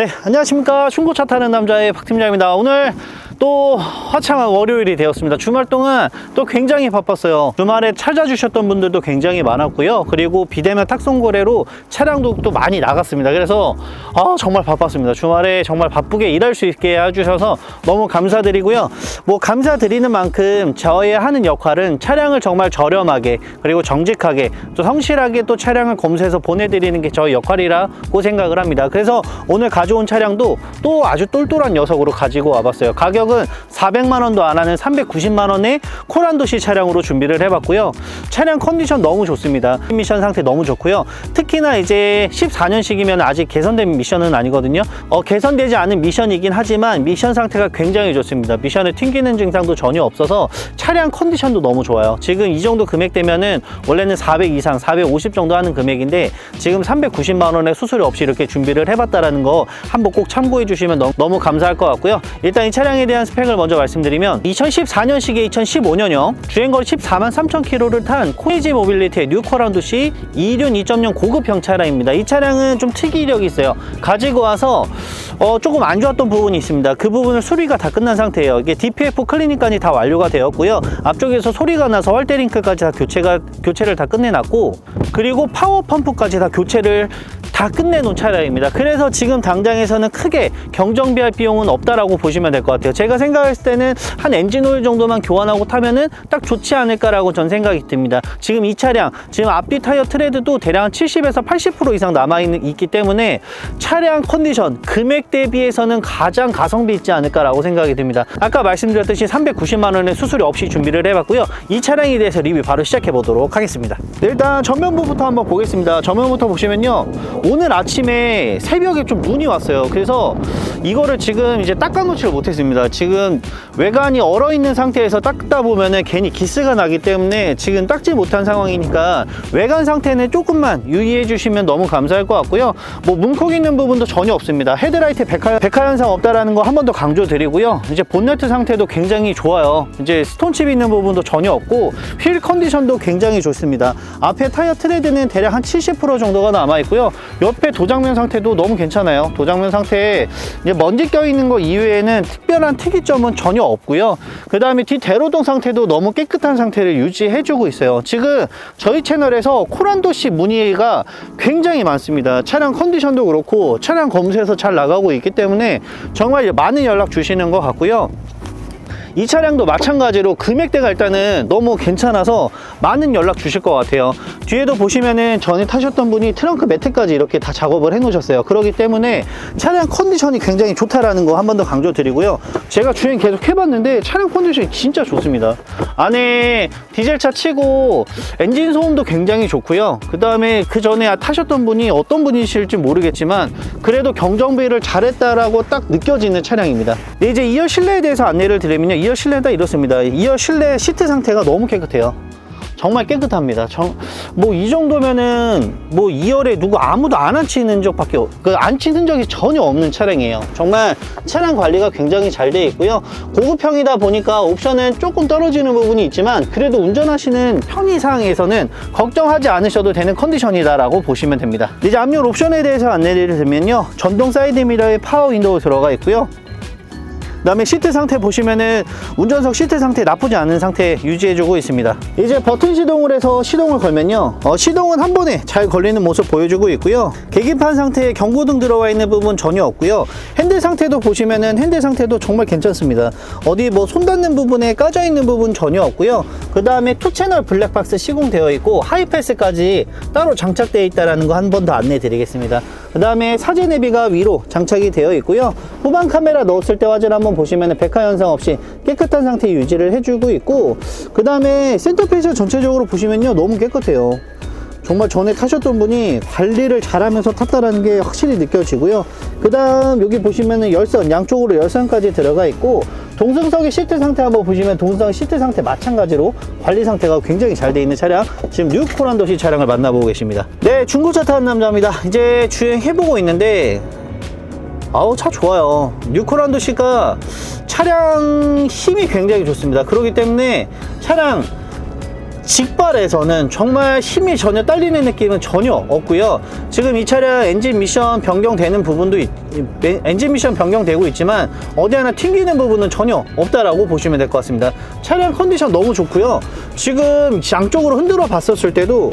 네, 안녕하십니까. 중고차 타는 남자의 박 팀장입니다. 오늘 또 화창한 월요일이 되었습니다. 주말 동안 또 굉장히 바빴어요. 주말에 찾아주셨던 분들도 굉장히 많았고요. 그리고 비대면 탁송 거래로 차량도 또 많이 나갔습니다. 그래서 아, 정말 바빴습니다. 주말에 정말 바쁘게 일할 수 있게 해주셔서 너무 감사드리고요. 뭐 감사드리는 만큼 저의 하는 역할은 차량을 정말 저렴하게 그리고 정직하게 또 성실하게 또 차량을 검수해서 보내드리는 게 저의 역할이라고 생각을 합니다. 그래서 오늘 가져온 차량도 또 아주 똘똘한 녀석으로 가지고 와봤어요. 가격 은 400만 원도 안 하는 390만 원의 코란도시 차량으로 준비를 해봤고요. 차량 컨디션 너무 좋습니다. 미션 상태 너무 좋고요. 특히나 이제 14년식이면 아직 개선된 미션은 아니거든요. 어, 개선되지 않은 미션이긴 하지만 미션 상태가 굉장히 좋습니다. 미션에 튕기는 증상도 전혀 없어서 차량 컨디션도 너무 좋아요. 지금 이 정도 금액대면은 원래는 400 이상, 450 정도 하는 금액인데 지금 390만 원의 수수료 없이 이렇게 준비를 해봤다라는 거 한번 꼭 참고해 주시면 너무 감사할 것 같고요. 일단 이 차량에 대한 스펙을 먼저 말씀드리면 2014년식에 2015년형 주행거리 14만 3천 킬로를 탄 코이지 모빌리티의 뉴커라운드시 2륜 2.0 고급형 차량입니다. 이 차량은 좀 특이력이 있어요. 가지고 와서 어, 조금 안 좋았던 부분이 있습니다. 그 부분을 수리가 다 끝난 상태예요. 이게 DPF 클리닉까지 다 완료가 되었고요. 앞쪽에서 소리가 나서 활대링크까지 다 교체가 교체를 다 끝내놨고 그리고 파워 펌프까지 다 교체를 다 끝내놓은 차량입니다. 그래서 지금 당장에서는 크게 경정비할 비용은 없다라고 보시면 될 것 같아요. 제가 생각했을 때는 한 엔진 오일 정도만 교환하고 타면은 딱 좋지 않을까라고 전 생각이 듭니다. 지금 이 차량, 지금 앞뒤 타이어 트레드도 대략 70에서 80% 이상 남아있기 때문에 차량 컨디션, 금액 대비해서는 가장 가성비 있지 않을까라고 생각이 듭니다. 아까 말씀드렸듯이 390만 원의 수수료 없이 준비를 해봤고요. 이 차량에 대해서 리뷰 바로 시작해 보도록 하겠습니다. 네, 일단 전면부부터 한번 보겠습니다. 전면부터 보시면요. 오늘 아침에 새벽에 좀 눈이 왔어요. 그래서 이거를 지금 이제 닦아놓지를 못했습니다. 지금 외관이 얼어 있는 상태에서 닦다 보면은 괜히 기스가 나기 때문에 지금 닦지 못한 상황이니까 외관 상태는 조금만 유의해 주시면 너무 감사할 것 같고요. 뭐 문콕 있는 부분도 전혀 없습니다. 헤드라이트 백화, 백화 현상 없다라는 거 한 번 더 강조드리고요. 이제 본네트 상태도 굉장히 좋아요. 이제 스톤칩 있는 부분도 전혀 없고 휠 컨디션도 굉장히 좋습니다. 앞에 타이어 트레드는 대략 한 70% 정도가 남아 있고요. 옆에 도장면 상태도 너무 괜찮아요. 도장면 상태에 먼지 껴 있는 거 이외에는 특별한 특이점은 전혀 없고요. 그 다음에 뒤 대로동 상태도 너무 깨끗한 상태를 유지해주고 있어요. 지금 저희 채널에서 코란도시 문의가 굉장히 많습니다. 차량 컨디션도 그렇고 차량 검수해서 잘 나가고 있기 때문에 정말 많은 연락 주시는 것 같고요. 이 차량도 마찬가지로 금액대가 일단은 너무 괜찮아서 많은 연락 주실 것 같아요. 뒤에도 보시면은 전에 타셨던 분이 트렁크 매트까지 이렇게 다 작업을 해 놓으셨어요. 그렇기 때문에 차량 컨디션이 굉장히 좋다라는 거 한 번 더 강조드리고요. 제가 주행 계속 해봤는데 차량 컨디션이 진짜 좋습니다. 안에 디젤차 치고 엔진 소음도 굉장히 좋고요. 그 다음에 그 전에 타셨던 분이 어떤 분이실지 모르겠지만 그래도 경정비를 잘했다라고 딱 느껴지는 차량입니다. 네, 이제 2열 실내에 대해서 안내를 드리면요. 2열 실내는 딱 이렇습니다. 2열 실내 시트 상태가 너무 깨끗해요. 정말 깨끗합니다. 뭐 이 정도면은 뭐 2열에 누구 아무도 안 앉히는 적밖에 그 앉히는 적이 전혀 없는 차량이에요. 정말 차량 관리가 굉장히 잘 되어 있고요. 고급형이다 보니까 옵션은 조금 떨어지는 부분이 있지만 그래도 운전하시는 편의상에서는 걱정하지 않으셔도 되는 컨디션이다 라고 보시면 됩니다. 이제 앞열 옵션에 대해서 안내를 드리면요. 전동 사이드 미러에 파워 윈도우 들어가 있고요. 그 다음에 시트 상태 보시면은 운전석 시트 상태 나쁘지 않은 상태 유지해주고 있습니다. 이제 버튼 시동을 해서 시동을 걸면요, 어, 시동은 한 번에 잘 걸리는 모습 보여주고 있고요. 계기판 상태에 경고등 들어와 있는 부분 전혀 없고요. 핸들 상태도 보시면은 핸들 상태도 정말 괜찮습니다. 어디 뭐 손 닿는 부분에 까져 있는 부분 전혀 없고요. 그 다음에 투 채널 블랙박스 시공되어 있고 하이패스까지 따로 장착되어 있다는 거한 번 더 안내 드리겠습니다. 그 다음에 사제 내비가 위로 장착이 되어 있고요. 후방 카메라 넣었을 때 화질 한번 보시면 백화 현상 없이 깨끗한 상태 유지를 해주고 있고 그 다음에 센터페이스 전체적으로 보시면요 너무 깨끗해요. 정말 전에 타셨던 분이 관리를 잘하면서 탔다라는 게 확실히 느껴지고요. 그 다음 여기 보시면은 열선, 양쪽으로 열선까지 들어가 있고 동승석의 시트 상태 한번 보시면 동승석 시트 상태 마찬가지로 관리 상태가 굉장히 잘 돼 있는 차량 지금 뉴 코란도시 차량을 만나보고 계십니다. 네, 중고차 타는 남자입니다. 이제 주행해보고 있는데 아우 차 좋아요. 뉴코란도 씨가 차량 힘이 굉장히 좋습니다. 그렇기 때문에 차량 직발에서는 정말 힘이 전혀 딸리는 느낌은 전혀 없고요. 지금 이 차량 엔진 미션 변경되는 부분도 있- 에- 엔진 미션 변경되고 있지만 어디 하나 튕기는 부분은 전혀 없다라고 보시면 될 것 같습니다. 차량 컨디션 너무 좋고요. 지금 양쪽으로 흔들어 봤었을 때도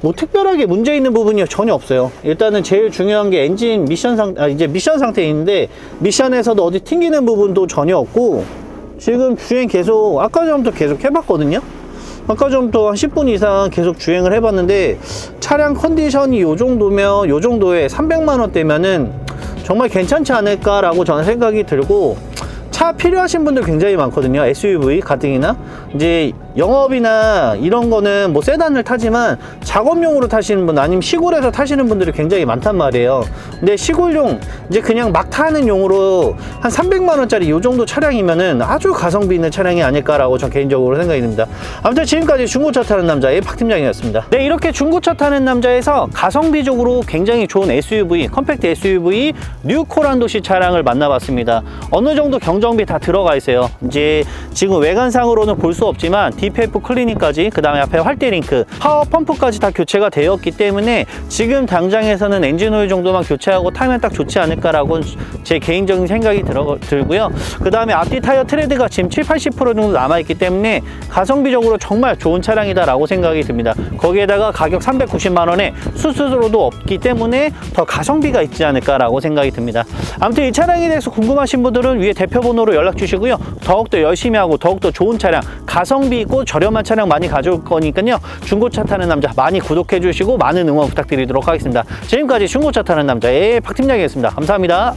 뭐 특별하게 문제 있는 부분이 전혀 없어요. 일단은 제일 중요한 게 엔진 미션 상, 아, 이제 미션 상태에 있는데 미션에서도 어디 튕기는 부분도 전혀 없고 지금 주행 계속 아까 전부터 계속 해봤거든요. 아까 전부터 한 10분 이상 계속 주행을 해봤는데 차량 컨디션이 요 정도면 요 정도에 300만 원대면은 정말 괜찮지 않을까라고 저는 생각이 들고 차 필요하신 분들 굉장히 많거든요. SUV 가등이나 이제 영업이나 이런 거는 뭐 세단을 타지만 작업용으로 타시는 분 아니면 시골에서 타시는 분들이 굉장히 많단 말이에요. 근데 시골용 이제 그냥 막 타는 용으로 한 300만 원짜리 이 정도 차량이면은 아주 가성비 있는 차량이 아닐까라고 저 개인적으로 생각이 듭니다. 아무튼 지금까지 중고차 타는 남자의 박 팀장이었습니다. 네, 이렇게 중고차 타는 남자에서 가성비적으로 굉장히 좋은 SUV, 컴팩트 SUV 뉴 코란도시 차량을 만나봤습니다. 어느 정도 경정비 다 들어가 있어요. 이제 지금 외관상으로는 볼 수 없지만 DPF 클리닝까지 그 다음에 앞에 활대 링크, 파워 펌프까지 다 교체가 되었기 때문에 지금 당장에서는 엔진 오일 정도만 교체하고 타면 딱 좋지 않을까라고 제 개인적인 생각이 들어, 들고요. 그 다음에 앞뒤 타이어 트레드가 지금 7, 80% 정도 남아있기 때문에 가성비적으로 정말 좋은 차량이다 라고 생각이 듭니다. 거기에다가 가격 390만 원에 수수료도 없기 때문에 더 가성비가 있지 않을까라고 생각이 듭니다. 아무튼 이 차량에 대해서 궁금하신 분들은 위에 대표 번호로 연락 주시고요. 더욱더 열심히 하고 더욱더 좋은 차량, 가성비 있고 저렴한 차량 많이 가져올 거니까요. 중고차 타는 남자 많이 구독해 주시고 많은 응원 부탁드리도록 하겠습니다. 지금까지 중고차 타는 남자의 박 팀장이었습니다. 감사합니다.